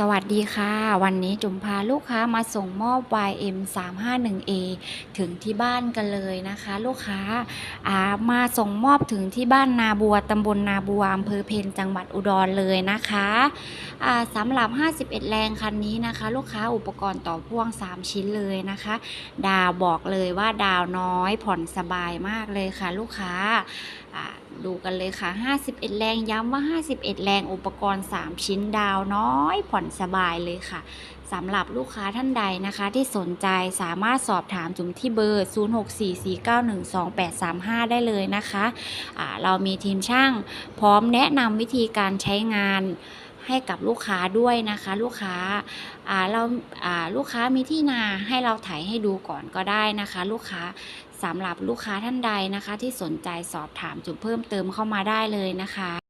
สวัสดีค่ะ วันนี้จุ๋มพาลูกค้ามาส่งมอบ YM 351A ถึงที่บ้านกันเลยนะคะ ลูกค้าามาส่งมอบถึงที่บ้านนาบัวตำบลนาบัวอำเภอเพนจังหวัดอุดรเลยนะคะสำหรับ 51 แรงคันนี้นะคะ ลูกค้าอุปกรณ์ต่อพ่วง 3 ชิ้นเลยนะคะ ดาวบอกเลยว่าดาวน้อยผ่อนสบายมากเลยค่ะ ลูกค้าดูกันเลยค่ะ 51 แรงย้ำว่า 51 แรงอุปกรณ์ 3 ชิ้นดาวน้อยผ่อนสบายเลยค่ะสำหรับลูกค้าท่านใดนะคะที่สนใจสามารถสอบถามจุ๋มที่เบอร์ 0644912835 ได้เลยนะคะอ่าเรามีทีมช่างพร้อมแนะนำวิธีการใช้งานให้กับลูกค้าด้วยนะคะ ลูกค้าเราลูกค้ามีที่นาให้เราถ่ายให้ดูก่อนก็ได้นะคะ ลูกค้าสำหรับลูกค้าท่านใดนะคะ ที่สนใจสอบถามจุ๋มเพิ่มเติมเข้ามาได้เลยนะคะ